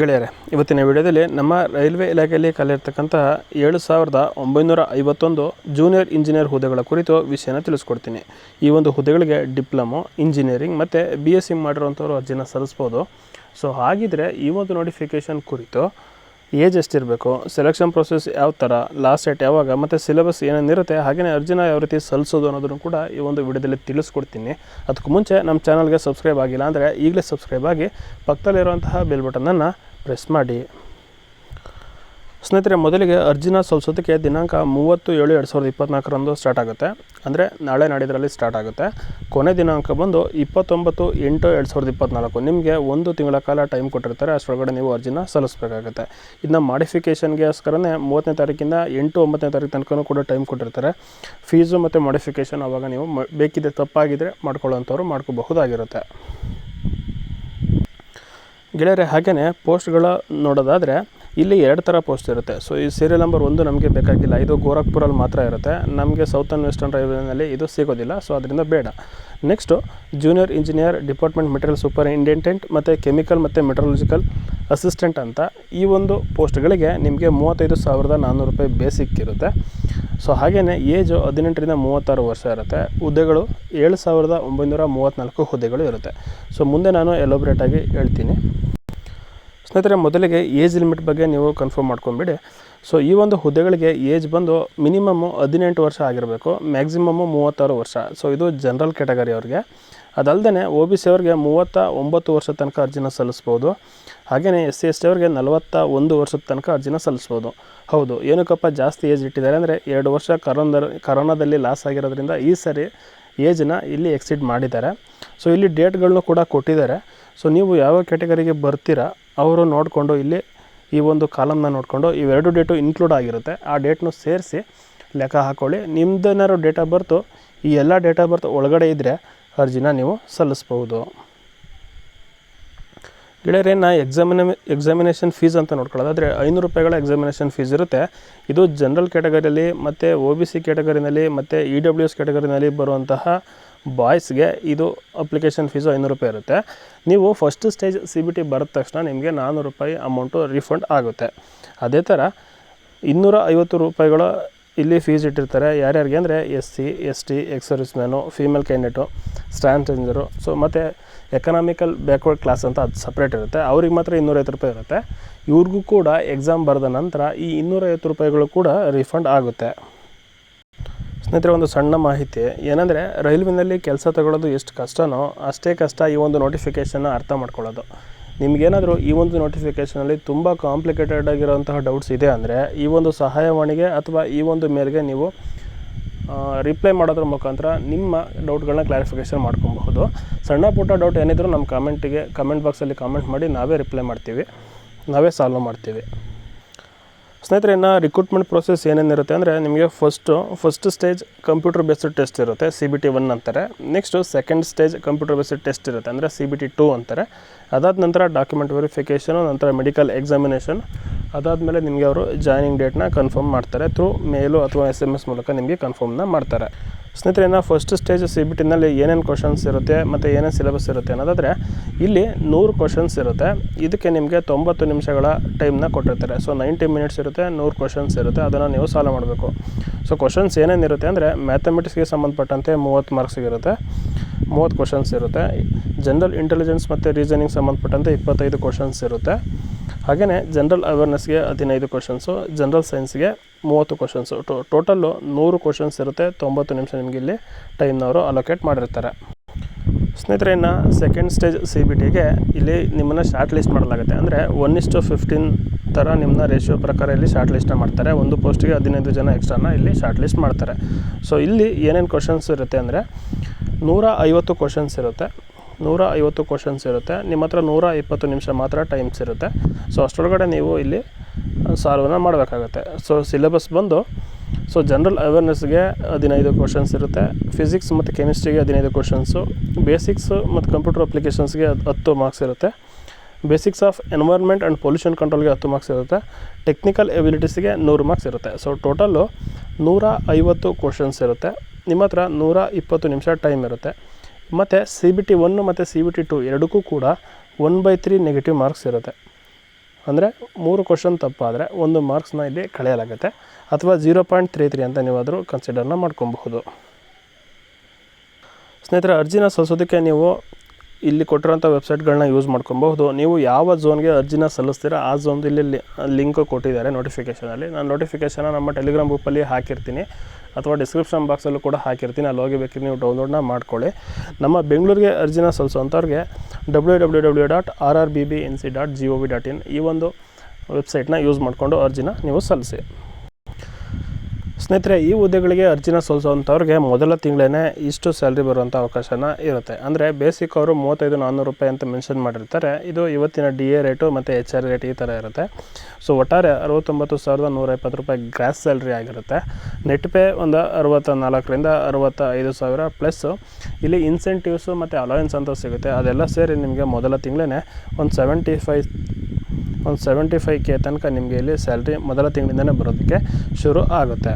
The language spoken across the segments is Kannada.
ಗೆಳೆಯರೆ, ಇವತ್ತಿನ ವಿಡಿಯೋದಲ್ಲಿ ನಮ್ಮ ರೈಲ್ವೆ ಇಲಾಖೆಯಲ್ಲಿ ಕಲಿಯಿರ್ತಕ್ಕಂತಹ ಏಳು ಸಾವಿರದ ಒಂಬೈನೂರ ಐವತ್ತೊಂದು ಜೂನಿಯರ್ ಇಂಜಿನಿಯರ್ ಹುದ್ದೆಗಳ ಕುರಿತು ವಿಷಯನ ತಿಳಿಸ್ಕೊಡ್ತೀನಿ. ಈ ಒಂದು ಹುದ್ದೆಗಳಿಗೆ ಡಿಪ್ಲೊಮೊ, ಇಂಜಿನಿಯರಿಂಗ್ ಮತ್ತು ಬಿ ಎಸ್ ಸಿ ಮಾಡಿರುವಂಥವ್ರು ಅರ್ಜಿನ ಸಲ್ಲಿಸ್ಬೋದು. ಸೊ ಹಾಗಿದ್ರೆ ಈ ಒಂದು ನೋಟಿಫಿಕೇಶನ್ ಕುರಿತು ಏಜ್ ಎಷ್ಟಿರಬೇಕು ಸೆಲೆಕ್ಷನ್ ಪ್ರೊಸೆಸ್ ಯಾವ ಥರ ಲಾಸ್ಟ್ ಡೇಟ್ ಯಾವಾಗ? ಮತ್ತು ಸಿಲೆಬಸ್ ಏನೇನಿರುತ್ತೆ ಹಾಗೆಯೇ ಅರ್ಜಿನ ಯಾವ ರೀತಿ ಸಲ್ಲಿಸೋದು ಅನ್ನೋದನ್ನು ಕೂಡ ಈ ಒಂದು ವಿಡಿಯೋದಲ್ಲಿ ತಿಳಿಸ್ಕೊಡ್ತೀನಿ. ಅದಕ್ಕೂ ಮುಂಚೆ ನಮ್ಮ ಚಾನಲ್ಗೆ ಸಬ್ಸ್ಕ್ರೈಬ್ ಆಗಿಲ್ಲ ಅಂದರೆ ಈಗಲೇ ಸಬ್ಸ್ಕ್ರೈಬ್ ಆಗಿ ಪಕ್ಕದಲ್ಲಿರುವಂತಹ ಬೆಲ್ ಬಟನನ್ನು ಪ್ರೆಸ್ ಮಾಡಿ. ಸ್ನೇಹಿತರೆ, ಮೊದಲಿಗೆ ಅರ್ಜಿನ ಸಲ್ಲಿಸೋದಕ್ಕೆ ದಿನಾಂಕ ಮೂವತ್ತು ಏಳು ಎರಡು ಸಾವಿರದ ಇಪ್ಪತ್ನಾಲ್ಕರಂದು ಸ್ಟಾರ್ಟ್ ಆಗುತ್ತೆ. ಅಂದರೆ ನಾಳೆ ನಾಡಿದ್ರಲ್ಲಿ ಸ್ಟಾರ್ಟ್ ಆಗುತ್ತೆ. ಕೊನೆ ದಿನಾಂಕ ಬಂದು ಇಪ್ಪತ್ತೊಂಬತ್ತು ಎಂಟು ಎರಡು ಸಾವಿರದ ಇಪ್ಪತ್ನಾಲ್ಕು. ನಿಮಗೆ ಒಂದು ತಿಂಗಳ ಕಾಲ ಟೈಮ್ ಕೊಟ್ಟಿರ್ತಾರೆ. ಅಷ್ಟರೊಳಗಡೆ ನೀವು ಅರ್ಜಿನ ಸಲ್ಲಿಸಬೇಕಾಗುತ್ತೆ. ಇನ್ನು ಮಾಡಿಫಿಕೇಷನ್ಗೋಸ್ಕರನೇ ಮೂವತ್ತನೇ ತಾರೀಕಿಂದ ಎಂಟು ಒಂಬತ್ತನೇ ತಾರೀಕು ತನಕ ಕೂಡ ಟೈಮ್ ಕೊಟ್ಟಿರ್ತಾರೆ. ಫೀಸು ಮತ್ತು ಮಾಡಿಫಿಕೇಷನ್ ಆವಾಗ ನೀವು ಬೇಕಿದ್ದರೆ ತಪ್ಪಾಗಿದ್ದರೆ ಮಾಡ್ಕೊಳ್ಳೋಂಥವ್ರು ಮಾಡ್ಕೋಬಹುದಾಗಿರುತ್ತೆ. ಗೆಳೆಯರೆ ಹಾಗೆಯೇ ಪೋಸ್ಟ್ಗಳ ನೋಡೋದಾದರೆ ಇಲ್ಲಿ ಎರಡು ಥರ ಪೋಸ್ಟ್ ಇರುತ್ತೆ. ಸೊ ಈ ಸೀರಿಯಲ್ ನಂಬರ್ ಒಂದು ನಮಗೆ ಬೇಕಾಗಿಲ್ಲ. ಇದು ಗೋರಖ್ಪುರಲ್ಲಿ ಮಾತ್ರ ಇರುತ್ತೆ. ನಮಗೆ ಸೌತ್ ಸೌತರ್ನ್ ವೆಸ್ಟರ್ನ್ ರೈಲ್ವೇನಲ್ಲಿ ಇದು ಸಿಗೋದಿಲ್ಲ. ಸೊ ಅದರಿಂದ ಬೇಡ. Next junior engineer department material superintendent ಮತ್ತು ಕೆಮಿಕಲ್ ಮತ್ತು ಮೆಟ್ರಾಲಜಿಕಲ್ ಅಸಿಸ್ಟೆಂಟ್ ಅಂತ ಈ ಒಂದು ಪೋಸ್ಟ್ಗಳಿಗೆ ನಿಮಗೆ ಮೂವತ್ತೈದು ಸಾವಿರದ ನಾನ್ನೂರು ರೂಪಾಯಿ ಬೇಸಿಕ್ ಇರುತ್ತೆ. ಸೊ ಹಾಗೆಯೇ ಏಜು ಹದಿನೆಂಟರಿಂದ ಮೂವತ್ತಾರು ವರ್ಷ ಇರುತ್ತೆ. ಹುದ್ದೆಗಳು ಏಳು ಸಾವಿರದ ಒಂಬೈನೂರ ಮೂವತ್ತ್ನಾಲ್ಕು ಹುದ್ದೆಗಳು ಇರುತ್ತೆ. ಸೊ ಮುಂದೆ ನಾನು ಎಲೋಬ್ರೇಟಾಗಿ ಹೇಳ್ತೀನಿ. ಸ್ನೇಹಿತರೆ, ಮೊದಲಿಗೆ ಏಜ್ ಲಿಮಿಟ್ ಬಗ್ಗೆ ನೀವು ಕನ್ಫರ್ಮ್ ಮಾಡ್ಕೊಂಬಿಡಿ ಸೊ ಈ ಒಂದು ಹುದ್ದೆಗಳಿಗೆ ಏಜ್ ಬಂದು ಮಿನಿಮಮ್ಮು ಹದಿನೆಂಟು ವರ್ಷ ಆಗಿರಬೇಕು ಮ್ಯಾಕ್ಸಿಮಮ್ಮು ಮೂವತ್ತಾರು ವರ್ಷ. ಸೊ ಇದು ಜನರಲ್ ಕ್ಯಾಟಗರಿ ಅವ್ರಿಗೆ. ಅದಲ್ಲದೆ ಒ ಬಿ ಸಿ ಅವ್ರಿಗೆ ಮೂವತ್ತ ಒಂಬತ್ತು ವರ್ಷ ತನಕ ಅರ್ಜಿನ ಸಲ್ಲಿಸ್ಬೋದು. ಹಾಗೆಯೇ ಎಸ್ ಸಿ ಎಸ್ ಟಿ ಅವ್ರಿಗೆ ನಲವತ್ತ ಒಂದು ವರ್ಷದ ತನಕ ಅರ್ಜಿನ ಸಲ್ಲಿಸ್ಬೋದು. ಹೌದು, ಏನಕ್ಕಪ್ಪ ಜಾಸ್ತಿ ಏಜ್ ಇಟ್ಟಿದ್ದಾರೆ ಅಂದರೆ ಎರಡು ವರ್ಷ ಕರೋನದ, ಕರೋನಾದಲ್ಲಿ ಲಾಸ್ ಆಗಿರೋದ್ರಿಂದ ಈ ಸರಿ ಏಜನ್ನ ಇಲ್ಲಿ ಎಕ್ಸಿಡ್ ಮಾಡಿದ್ದಾರೆ. ಸೊ ಇಲ್ಲಿ ಡೇಟ್ಗಳನ್ನೂ ಕೂಡ ಕೊಟ್ಟಿದ್ದಾರೆ. ಸೊ ನೀವು ಯಾವ ಕ್ಯಾಟಗರಿಗೆ ಬರ್ತೀರಾ ಅವರು ನೋಡಿಕೊಂಡು ಇಲ್ಲಿ ಈ ಒಂದು ಕಾಲಮ್ನ ನೋಡಿಕೊಂಡು ಇವೆರಡು ಡೇಟು ಇನ್ಕ್ಲೂಡ್ ಆಗಿರುತ್ತೆ. ಆ ಡೇಟ್ನು ಸೇರಿಸಿ ಲೆಕ್ಕ ಹಾಕ್ಕೊಳ್ಳಿ ನಿಮ್ದೇನಾದ್ರು ಡೇಟ್ ಆಫ್ ಬರ್ತು, ಈ ಎಲ್ಲ ಡೇಟ್ ಆಫ್ ಬರ್ತ್ ಒಳಗಡೆ ಇದ್ದರೆ ಅರ್ಜಿನ ನೀವು ಸಲ್ಲಿಸ್ಬೋದು ಗೆಳೆಯರೇ, ನಾ ಎಕ್ಸಾಮಿನ ಎಕ್ಸಾಮಿನೇಷನ್ ಫೀಸ್ ಅಂತ ನೋಡ್ಕೊಳ್ಳೋದಾದರೆ ಐನೂರು ರೂಪಾಯಿಗಳ ಎಕ್ಸಾಮಿನೇಷನ್ ಫೀಸ್ ಇರುತ್ತೆ. ಇದು ಜನರಲ್ ಕ್ಯಾಟಗರಿಯಲ್ಲಿ ಮತ್ತು ಒ ಬಿ ಸಿ ಕ್ಯಾಟಗರಿನಲ್ಲಿ ಮತ್ತು ಇ ಡಬ್ಲ್ಯೂ ಎಸ್ ಕ್ಯಾಟಗರಿನಲ್ಲಿ ಬರುವಂತಹ ಬಾಯ್ಸ್ಗೆ ಇದು ಅಪ್ಲಿಕೇಶನ್ ಫೀಸು ಐನೂರು ರೂಪಾಯಿ ಇರುತ್ತೆ. ನೀವು first stage C B T ಬರೆದ ತಕ್ಷಣ ನಿಮಗೆ ನಾನ್ನೂರು ರೂಪಾಯಿ ಅಮೌಂಟು ರಿಫಂಡ್ ಆಗುತ್ತೆ. ಅದೇ ಥರ ಇನ್ನೂರ ಐವತ್ತು ರೂಪಾಯಿಗಳು ಇಲ್ಲಿ ಫೀಸ್ ಇಟ್ಟಿರ್ತಾರೆ. ಯಾರ್ಯಾರಿಗೆ ಅಂದರೆ S C S T ex serviceman female candidate transgender so ಮತ್ತು ಎಕನಾಮಿಕಲ್ ಬ್ಯಾಕ್ವರ್ಡ್ ಕ್ಲಾಸ್ ಅಂತ ಅದು ಸಪ್ರೇಟ್ ಇರುತ್ತೆ. ಅವ್ರಿಗೆ ಮಾತ್ರ ಇನ್ನೂರೈವತ್ತು ರೂಪಾಯಿ ಇರುತ್ತೆ. ಇವ್ರಿಗೂ ಕೂಡ ಎಕ್ಸಾಮ್ ಬರೆದ ನಂತರ ಈ ಇನ್ನೂರೈವತ್ತು ರೂಪಾಯಿಗಳು ಕೂಡ ರಿಫಂಡ್ ಆಗುತ್ತೆ. ಸ್ನೇಹಿತರೆ, ಒಂದು ಸಣ್ಣ ಮಾಹಿತಿ. ಏನಂದರೆ, ರೈಲ್ವೆನಲ್ಲಿ ಕೆಲಸ ತಗೊಳ್ಳೋದು ಎಷ್ಟು ಕಷ್ಟನೋ ಅಷ್ಟೇ ಕಷ್ಟ ಈ ಒಂದು ನೋಟಿಫಿಕೇಷನ್ನ ಅರ್ಥ ಮಾಡ್ಕೊಳ್ಳೋದು. ನಿಮಗೇನಾದರೂ ಈ ಒಂದು ನೋಟಿಫಿಕೇಷನಲ್ಲಿ ತುಂಬ ಕಾಂಪ್ಲಿಕೇಟೆಡ್ ಆಗಿರೋಂತಹ ಡೌಟ್ಸ್ ಇದೆ ಅಂದರೆ, ಈ ಒಂದು ಸಹಾಯವಾಣಿಗೆ ಅಥವಾ ಈ ಒಂದು ಮೇಲ್ಗೆ ನೀವು ರಿಪ್ಲೈ ಮಾಡೋದ್ರ ಮುಖಾಂತರ ನಿಮ್ಮ ಡೌಟ್ಗಳನ್ನ ಕ್ಲಾರಿಫಿಕೇಷನ್ ಮಾಡ್ಕೊಬಹುದು. ಸಣ್ಣ ಪುಟ್ಟ ಡೌಟ್ ಏನಿದ್ರು ನಮ್ಮ ಕಮೆಂಟಿಗೆ ಕಮೆಂಟ್ ಬಾಕ್ಸಲ್ಲಿ ಕಾಮೆಂಟ್ ಮಾಡಿ ನಾವೇ ರಿಪ್ಲೈ ಮಾಡ್ತೀವಿ. ನಾವೇ ಸಾಲ್ವ್ ಮಾಡ್ತೀವಿ. ಸ್ನೇಹಿತರೆ, ಇನ್ನು ರಿಕ್ರೂಟ್ಮೆಂಟ್ ಪ್ರೊಸೆಸ್ ಏನೇನಿರುತ್ತೆ ಅಂದರೆ ನಿಮಗೆ first first stage computer based test ಇರುತ್ತೆ ಸಿ ಬಿ ಟಿ ಒನ್ ಅಂತಾರೆ. Next second stage computer based test ಇರುತ್ತೆ ಅಂದರೆ ಸಿ ಬಿ ಟಿ ಟೂ ಅಂತಾರೆ. ಅದಾದ ನಂತರ ಡಾಕ್ಯುಮೆಂಟ್ ವೆರಿಫಿಕೇಷನು ನಂತರ ಮೆಡಿಕಲ್ ಎಕ್ಸಾಮಿನೇಷನ್ ಅದಾದಮೇಲೆ ನಿಮಗೆ ಅವರು ಜಾಯ್ನಿಂಗ್ ಡೇಟ್ನ ಕನ್ಫರ್ಮ್ ಮಾಡ್ತಾರೆ ಥ್ರೂ ಮೇಲು ಅಥವಾ ಎಸ್ ಎಂ ಎಸ್ ಮೂಲಕ ನಿಮಗೆ ಕನ್ಫರ್ಮ್ನ ಮಾಡ್ತಾರೆ. ಸ್ನೇಹಿತರೆ ಇನ್ನು ಫಸ್ಟ್ ಸ್ಟೇಜ್ ಸಿ ಬಿ ಟಿನಲ್ಲಿ ಏನೇನು ಕ್ವಶನ್ಸ್ ಇರುತ್ತೆ ಮತ್ತು ಏನೇನು ಸಿಲೆಬಸ್ ಇರುತ್ತೆ ಅನ್ನೋದಾದರೆ, ಇಲ್ಲಿ ನೂರು ಕ್ವಶನ್ಸ್ ಇರುತ್ತೆ. ಇದಕ್ಕೆ ನಿಮಗೆ ತೊಂಬತ್ತು ನಿಮಿಷಗಳ ಟೈಮ್ನ ಕೊಟ್ಟಿರ್ತಾರೆ. ಸೊ ನೈಂಟಿ ಮಿನಿಟ್ಸ್ ಇರುತ್ತೆ, ನೂರು ಕ್ವಶನ್ಸ್ ಇರುತ್ತೆ. ಅದನ್ನು ನೀವು ಸಾಲ್ವ್ ಮಾಡಬೇಕು. ಸೊ ಕ್ವಶನ್ಸ್ ಏನೇನಿರುತ್ತೆ ಅಂದರೆ ಮ್ಯಾಥಮೆಟಿಕ್ಸ್ಗೆ ಸಂಬಂಧಪಟ್ಟಂತೆ ಮೂವತ್ತು ಮಾರ್ಕ್ಸ್ ಇರುತ್ತೆ. ಮೂವತ್ತು ಕ್ವಶನ್ಸ್ ಇರುತ್ತೆ. ಜನರಲ್ ಇಂಟೆಲಿಜೆನ್ಸ್ ಮತ್ತು ರೀಸನಿಂಗ್ ಸಂಬಂಧಪಟ್ಟಂತೆ ಇಪ್ಪತ್ತೈದು ಕ್ವಶನ್ಸ್ ಇರುತ್ತೆ. ಹಾಗೆಯೇ ಜನರಲ್ ಅವೇರ್ನೆಸ್ಗೆ ಹದಿನೈದು ಕ್ವಶನ್ಸು ಜನರಲ್ ಸೈನ್ಸ್ಗೆ ಮೂವತ್ತು ಕ್ವಶನ್ಸು ಟೋ ಟೋಟಲ್ಲು ನೂರು ಕ್ವಶನ್ಸ್ ಇರುತ್ತೆ, ತೊಂಬತ್ತು ನಿಮಿಷ ನಿಮಗೆ ಇಲ್ಲಿ ಟೈಮ್ನವರು ಅಲೋಕೇಟ್ ಮಾಡಿರ್ತಾರೆ. ಸ್ನೇಹಿತರೆ, ಇನ್ನು ಸೆಕೆಂಡ್ ಸ್ಟೇಜ್ ಸಿ ಬಿ ಟಿಗೆ ಇಲ್ಲಿ ನಿಮ್ಮನ್ನು ಶಾರ್ಟ್ ಲಿಸ್ಟ್ ಮಾಡಲಾಗುತ್ತೆ. ಅಂದರೆ ಒನ್ ಇಸ್ಟು ಫಿಫ್ಟೀನ್ ಥರ ನಿಮ್ಮನ್ನ ರೇಷಿಯೋ ಪ್ರಕಾರ ಇಲ್ಲಿ ಶಾರ್ಟ್ ಲಿಸ್ಟ್ನ ಮಾಡ್ತಾರೆ. ಒಂದು ಪೋಸ್ಟಿಗೆ ಹದಿನೈದು ಜನ ಎಕ್ಸ್ಟ್ರಾನ ಇಲ್ಲಿ ಶಾರ್ಟ್ ಲಿಸ್ಟ್ ಮಾಡ್ತಾರೆ. ಸೊ ಇಲ್ಲಿ ಏನೇನು ಕ್ವಶನ್ಸ್ ಇರುತ್ತೆ ಅಂದರೆ ನೂರ ಐವತ್ತು ಕ್ವಶನ್ಸ್ ಇರುತ್ತೆ. ನೂರ ಐವತ್ತು ಕ್ವಶನ್ಸ್ ಇರುತ್ತೆ. ನಿಮ್ಮ ಹತ್ರ ನೂರ ಇಪ್ಪತ್ತು ನಿಮಿಷ ಮಾತ್ರ ಟೈಮ್ಸ್ ಇರುತ್ತೆ. ಸೊ ಅಷ್ಟರೊಳಗಡೆ ನೀವು ಇಲ್ಲಿ ಸಾಲ್ವನ್ನ ಮಾಡಬೇಕಾಗತ್ತೆ. ಸೊ ಸಿಲೆಬಸ್ ಬಂದು ಸೊ ಜನರಲ್ ಅವೇರ್ನೆಸ್ಗೆ ಹದಿನೈದು ಕ್ವಶನ್ಸ್ ಇರುತ್ತೆ. ಫಿಸಿಕ್ಸ್ ಮತ್ತು ಕೆಮಿಸ್ಟ್ರಿಗೆ ಹದಿನೈದು ಕ್ವಶನ್ಸು ಬೇಸಿಕ್ಸ್ ಮತ್ತು ಕಂಪ್ಯೂಟರ್ ಅಪ್ಲಿಕೇಶನ್ಸ್ಗೆ ಹತ್ತು ಮಾರ್ಕ್ಸ್ ಇರುತ್ತೆ. Basics of environment and pollution ಕಂಟ್ರೋಲ್ಗೆ ಹತ್ತು ಮಾರ್ಕ್ಸ್ ಇರುತ್ತೆ. ಟೆಕ್ನಿಕಲ್ ಎಬಿಲಿಟೀಸ್ಗೆ ನೂರು ಮಾರ್ಕ್ಸ್ ಇರುತ್ತೆ. ಸೊ ಟೋಟಲ್ಲು ನೂರ ಐವತ್ತು ಕ್ವಶನ್ಸ್ ಇರುತ್ತೆ. ನಿಮ್ಮ ಹತ್ರ ನೂರ ಇಪ್ಪತ್ತು ನಿಮಿಷ ಟೈಮ್ ಇರುತ್ತೆ. ಮತ್ತು ಸಿ ಬಿ ಟಿ ಒನ್ನು ಮತ್ತು ಸಿ ಬಿ ಟಿ ಟು ಎರಡಕ್ಕೂ ಕೂಡ one by three negative marks ಇರುತ್ತೆ. ಅಂದರೆ ಮೂರು ಕ್ವಶನ್ ತಪ್ಪಾದರೆ ಒಂದು ಮಾರ್ಕ್ಸ್ನ ಇಲ್ಲಿ ಕಳೆಯಲಾಗುತ್ತೆ. ಅಥವಾ ಜೀರೋ ಪಾಯಿಂಟ್ ತ್ರೀ ತ್ರೀ ಅಂತ ನೀವಾದರೂ ಕನ್ಸಿಡರ್ನ ಮಾಡ್ಕೊಬಹುದು. ಸ್ನೇಹಿತರೆ, ಅರ್ಜಿನ ಸಲ್ಲಿಸೋದಕ್ಕೆ ನೀವು ಇಲ್ಲಿ ಕೊಟ್ಟಿರೋಂಥ ವೆಬ್ಸೈಟ್ಗಳನ್ನ ಯೂಸ್ ಮಾಡ್ಕೊಬಹುದು. ನೀವು ಯಾವ ಝೋನ್ಗೆ ಅರ್ಜಿನ ಸಲ್ಲಿಸ್ತೀರಾ, ಆ ಝೋನ್ದು ಇಲ್ಲಿ ಲಿಂಕ್ ಕೊಟ್ಟಿದ್ದಾರೆ ನೋಟಿಫಿಕೇಷನಲ್ಲಿ ನಾನು ನೋಟಿಫಿಕೇಷನ್ನ ನಮ್ಮ ಟೆಲಿಗ್ರಾಮ್ ಗ್ರೂಪಲ್ಲಿ ಹಾಕಿರ್ತೀನಿ. ಅಥವಾ ಡಿಸ್ಕ್ರಿಪ್ಷನ್ ಬಾಕ್ಸಲ್ಲೂ ಕೂಡ ಹಾಕಿರ್ತೀನಿ. ಅಲ್ಲಿ ಹೋಗಿ ನೀವು ಡೌನ್ಲೋಡ್ನ ಮಾಡ್ಕೊಳ್ಳಿ. ನಮ್ಮ ಬೆಂಗಳೂರಿಗೆ ಅರ್ಜಿನ ಸಲ್ಲಿಸುವಂಥವ್ರಿಗೆ W W W dot R R B B N C dot G O V dot in ಈ ಒಂದು ವೆಬ್ಸೈಟ್ನ ಯೂಸ್ ಮಾಡಿಕೊಂಡು ಅರ್ಜಿನ ನೀವು ಸಲ್ಲಿಸಿ. ಸ್ನೇಹಿತರೆ, ಈ ಹುದ್ದೆಗಳಿಗೆ ಅರ್ಜಿನ ಸಲ್ಲಿಸುವಂಥವ್ರಿಗೆ ಮೊದಲ ತಿಂಗಳೇ ಇಷ್ಟು ಸ್ಯಾಲ್ರಿ ಬರುವಂಥ ಅವಕಾಶನ ಇರುತ್ತೆ. ಅಂದರೆ ಬೇಸಿಕ್ ಅವರು ಮೂವತ್ತೈದು ನಾನ್ನೂರು ರೂಪಾಯಿ ಅಂತ ಮೆನ್ಷನ್ ಮಾಡಿರ್ತಾರೆ. ಇದು ಇವತ್ತಿನ ಡಿ ಎ ರೇಟು ಮತ್ತು ಎಚ್ ಆರ್ ರೇಟ್ ಈ ಥರ ಇರುತ್ತೆ. ಸೊ ಒಟ್ಟಾರೆ ಅರವತ್ತೊಂಬತ್ತು ಸಾವಿರದ ನೂರ ಇಪ್ಪತ್ತು ರೂಪಾಯಿ ಗ್ರಾಸ್ ಸ್ಯಾಲ್ರಿ ಆಗಿರುತ್ತೆ. ನೆಟ್ ಪೇ ಒಂದು ಅರವತ್ತ ನಾಲ್ಕರಿಂದ ಅರವತ್ತ ಐದು ಸಾವಿರ ಪ್ಲಸ್ಸು ಇಲ್ಲಿ ಇನ್ಸೆಂಟಿವ್ಸು ಮತ್ತು ಅಲೋಯನ್ಸ್ ಅಂತ ಸಿಗುತ್ತೆ. ಅದೆಲ್ಲ ಸೇರಿ ನಿಮಗೆ ಮೊದಲ ತಿಂಗಳೇ ಒಂದು ಸೆವೆಂಟಿ ಫೈವ್, ಒಂದು ಸೆವೆಂಟಿ ಫೈವ್ ಕೆ ತನಕ ನಿಮಗೆ ಇಲ್ಲಿ ಸ್ಯಾಲ್ರಿ ಮೊದಲ ತಿಂಗಳಿಂದನೇ ಬರೋದಕ್ಕೆ ಶುರು ಆಗುತ್ತೆ.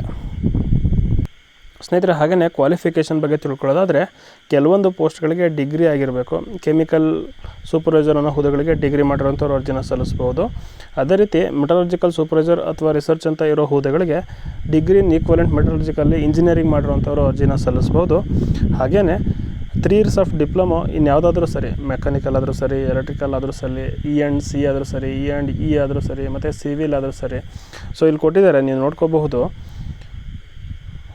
ಸ್ನೇಹಿತರೆ ಹಾಗೆಯೇ ಕ್ವಾಲಿಫಿಕೇಷನ್ ಬಗ್ಗೆ ತಿಳ್ಕೊಳ್ಳೋದಾದರೆ, ಕೆಲವೊಂದು ಪೋಸ್ಟ್ಗಳಿಗೆ ಡಿಗ್ರಿ ಆಗಿರಬೇಕು. ಕೆಮಿಕಲ್ ಸೂಪರ್ವೈಸರ್ ಅನ್ನೋ ಹುದ್ದೆಗಳಿಗೆ ಡಿಗ್ರಿ ಮಾಡಿರೋಂಥವ್ರು ಅರ್ಜಿನ ಸಲ್ಲಿಸ್ಬೋದು. ಅದೇ ರೀತಿ ಮೆಟಲರ್ಜಿಕಲ್ ಸೂಪರ್ವೈಸರ್ ಅಥವಾ ರಿಸರ್ಚ್ ಅಂತ ಇರೋ ಹುದ್ದೆಗಳಿಗೆ ಡಿಗ್ರಿ ಈಕ್ವಲೆಂಟ್ ಮೆಟಲರ್ಜಿಕಲ್ಲಿ ಇಂಜಿನಿಯರಿಂಗ್ ಮಾಡಿರೋಂಥವ್ರು ಅರ್ಜಿನ ಸಲ್ಲಿಸ್ಬೋದು. ಹಾಗೆಯೇ ತ್ರೀ ಇಯರ್ಸ್ ಆಫ್ ಡಿಪ್ಲೊಮೊ ಇನ್ಯಾವುದಾದ್ರೂ ಸರಿ ಮೆಕ್ಯಾನಿಕಲ್ ಆದರೂ ಸರಿ ಎಲೆಕ್ಟ್ರಿಕಲ್ ಆದರೂ ಸರಿ ಇ ಆ್ಯಂಡ್ ಸಿ ಆದರೂ ಸರಿ ಇ ಆ್ಯಂಡ್ ಇ ಆದರೂ ಸರಿ, ಮತ್ತು ಸಿವಿಲ್ ಆದರೂ ಸರಿ. ಸೊ ಇಲ್ಲಿ ಕೊಟ್ಟಿದ್ದಾರೆ, ನೀವು ನೋಡ್ಕೋಬಹುದು.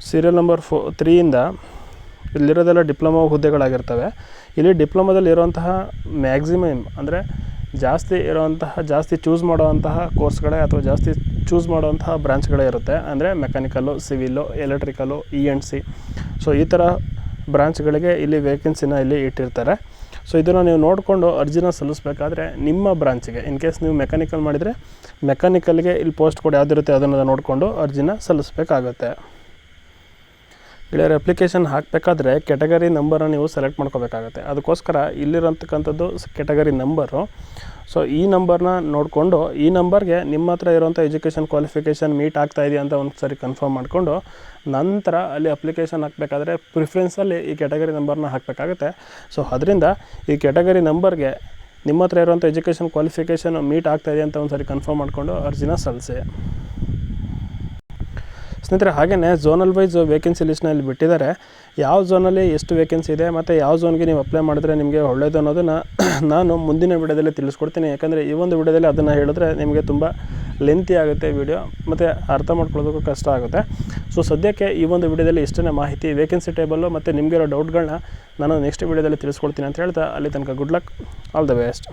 ಸೀರಿಯಲ್ ನಂಬರ್ ಫೋ ತ್ರೀಯಿಂದ ಇಲ್ಲಿರೋದೆಲ್ಲ ಡಿಪ್ಲೊಮಾ ಹುದ್ದೆಗಳಾಗಿರ್ತವೆ. ಇಲ್ಲಿ ಡಿಪ್ಲೊಮಾದಲ್ಲಿ ಇರುವಂತಹ ಮ್ಯಾಕ್ಸಿಮಮ್ ಅಂದರೆ ಜಾಸ್ತಿ ಇರುವಂತಹ, ಜಾಸ್ತಿ ಚೂಸ್ ಮಾಡುವಂತಹ ಕೋರ್ಸ್ಗಳೇ ಅಥವಾ ಜಾಸ್ತಿ ಚೂಸ್ ಮಾಡುವಂತಹ ಬ್ರಾಂಚ್ಗಳೇ ಇರುತ್ತೆ. ಅಂದರೆ mechanical civil electrical E N C so ಈ ಥರ ಬ್ರಾಂಚ್ಗಳಿಗೆ ಇಲ್ಲಿ ವೇಕೆನ್ಸಿನ ಇಲ್ಲಿ ಇಟ್ಟಿರ್ತಾರೆ. ಸೊ ಇದನ್ನು ನೀವು ನೋಡಿಕೊಂಡು ಅರ್ಜಿನ ಸಲ್ಲಿಸಬೇಕಾದ್ರೆ ನಿಮ್ಮ ಬ್ರಾಂಚಿಗೆ ಇನ್ ಕೇಸ್ ನೀವು ಮೆಕ್ಯಾನಿಕಲ್ ಮಾಡಿದರೆ ಮೆಕ್ಯಾನಿಕಲ್ಗೆ ಇಲ್ಲಿ ಪೋಸ್ಟ್ ಕೋಡ್ ಯಾವುದಿರುತ್ತೆ ಅದನ್ನು ನೋಡಿಕೊಂಡು ಅರ್ಜಿನ ಸಲ್ಲಿಸಬೇಕಾಗತ್ತೆ. ಗೆಳೆಯರ ಅಪ್ಲಿಕೇಶನ್ ಹಾಕಬೇಕಾದ್ರೆ ಕೆಟಗರಿ ನಂಬರನ್ನು ನೀವು ಸೆಲೆಕ್ಟ್ ಮಾಡ್ಕೋಬೇಕಾಗತ್ತೆ. ಅದಕ್ಕೋಸ್ಕರ ಇಲ್ಲಿರೋಂತಕ್ಕಂಥದ್ದು ಕೆಟಗರಿ ನಂಬರು ಸೊ ಈ ನಂಬರ್ನ ನೋಡಿಕೊಂಡು ಈ ನಂಬರ್ಗೆ ನಿಮ್ಮ ಹತ್ರ ಇರುವಂಥ ಎಜುಕೇಷನ್ ಕ್ವಾಲಿಫಿಕೇಷನ್ ಮೀಟ್ ಆಗ್ತಾ ಇದೆಯಾ ಅಂತ ಒಂದು ಸರಿ ಕನ್ಫರ್ಮ್ ಮಾಡಿಕೊಂಡು ನಂತರ ಅಲ್ಲಿ ಅಪ್ಲಿಕೇಶನ್ ಹಾಕಬೇಕಾದ್ರೆ ಪ್ರಿಫ್ರೆನ್ಸಲ್ಲಿ ಈ ಕೆಟಗರಿ ನಂಬರ್ನ ಹಾಕಬೇಕಾಗುತ್ತೆ. ಸೊ ಅದರಿಂದ ಈ ಕೆಟಗರಿ ನಂಬರ್ಗೆ ನಿಮ್ಮ ಹತ್ರ ಇರುವಂಥ ಎಜುಕೇಷನ್ ಕ್ವಾಲಿಫಿಕೇಷನ್ ಮೀಟ್ ಆಗ್ತಾ ಇದೆಯಾ ಅಂತ ಒಂದು ಸರಿ ಕನ್ಫರ್ಮ್ ಮಾಡಿಕೊಂಡು ಅರ್ಜಿನ ಸಲ್ಲಿಸಿ. ಸ್ನೇಹಿತರೆ ಹಾಗೆಯೇ ಝೋನಲ್ ವೈಸ್ ವೇಕೆನ್ಸಿ ಲಿಸ್ಟ್ನಲ್ಲಿ ಬಿಟ್ಟಿದ್ದಾರೆ. ಯಾವ ಝೋನಲ್ಲಿ ಎಷ್ಟು ವೇಕೆನ್ಸಿ ಇದೆ, ಮತ್ತು ಯಾವ ಝೋನ್ಗೆ ನೀವು ಅಪ್ಲೈ ಮಾಡಿದ್ರೆ ನಿಮಗೆ ಒಳ್ಳೆಯದು ಅನ್ನೋದನ್ನು ನಾನು ಮುಂದಿನ ವಿಡಿಯೋದಲ್ಲಿ ತಿಳಿಸ್ಕೊಡ್ತೀನಿ. ಯಾಕಂದರೆ ಈ ಒಂದು ವಿಡಿಯೋದಲ್ಲಿ ಅದನ್ನು ಹೇಳಿದ್ರೆ ನಿಮಗೆ ತುಂಬ ಲೆಂತಿ ಆಗುತ್ತೆ ವಿಡಿಯೋ ಮತ್ತು ಅರ್ಥ ಮಾಡ್ಕೊಳ್ಳೋದಕ್ಕೂ ಕಷ್ಟ ಆಗುತ್ತೆ. ಸೊ ಸದ್ಯಕ್ಕೆ ಈ ಒಂದು ವಿಡಿಯೋದಲ್ಲಿ ಇಷ್ಟನೇ ಮಾಹಿತಿ ವೇಕೆನ್ಸಿ ಟೇಬಲ್ಲು ಮತ್ತು ನಿಮಗಿರೋ ಡೌಟ್ಗಳನ್ನ ನಾನು ನೆಕ್ಸ್ಟ್ ವಿಡಿಯೋದಲ್ಲಿ ತಿಳಿಸ್ಕೊಡ್ತೀನಿ ಅಂತ ಹೇಳ್ತಾ, ಅಲ್ಲಿ ತನಕ good luck all the best